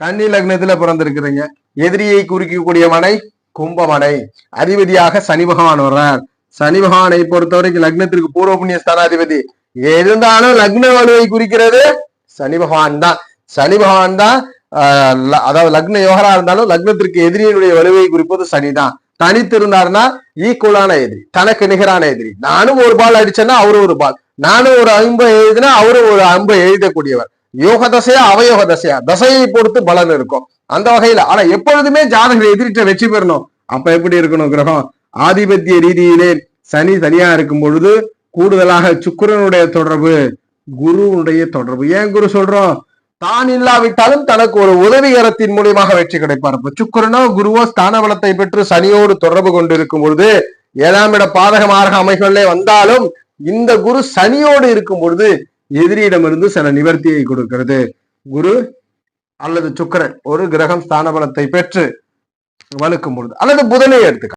கன்னி லக்னத்துல பிறந்திருக்கிறீங்க. எதிரியை குறிக்கக்கூடிய மனை கும்பமனை. அதிபதியாக சனி பகவான் வர்றார். சனி பகவானை பொறுத்த வரைக்கும் லக்னத்திற்கு பூர்வ புண்ணிய ஸ்தானாதிபதி. இருந்தாலும் லக்ன வலுவை குறிக்கிறது சனி பகவான் தான். சனி பகவான் தான் ஆஹ், அதாவது லக்ன யோகரா இருந்தாலும் லக்னத்திற்கு எதிரியினுடைய வலுவை குறிப்பது சனிதான் தனித்து இருந்தாருன்னா ஈக்குவலான எதிரி தனக்கு நிகரான எதிரி. நானும் ஒரு பால் அடிச்சேன்னா அவரு ஒரு பால். நானும் ஒரு அம்பை எழுதினா அவரும் ஒரு அம்பை எழுதக்கூடியவர். யோக தசையா அவயோக தசையா தசையை பொறுத்து பலன் இருக்கும். அந்த வகையில. ஆனா எப்பொழுதுமே ஜாதகர் எதிரிட்ட வெற்றி பெறணும். அப்ப எப்படி இருக்கணும் கிரகம்? ஆதிபத்திய ரீதியிலே சனி தனியா இருக்கும் பொழுது கூடுதலாக சுக்கிரனுடைய தொடர்பு குருவுடைய தொடர்பு. ஏன் குரு சொல்றோம்? தான் இல்லாவிட்டாலும் தனக்கு ஒரு உதவிகரத்தின் மூலியமாக வெற்றி கிடைப்பார். இப்ப குருவோ ஸ்தான பலத்தை பெற்று சனியோடு தொடர்பு கொண்டிருக்கும் பொழுது ஏழாம் இட பாதகமாக அமைகளே வந்தாலும் இந்த குரு சனியோடு இருக்கும் பொழுது எதிரியிடமிருந்து சில நிவர்த்தியை கொடுக்கிறது. குரு அல்லது சுக்கரன் ஒரு கிரகம் ஸ்தான பலத்தை பெற்று வலுக்கும் பொழுது அல்லது புதனை எடுத்துக்க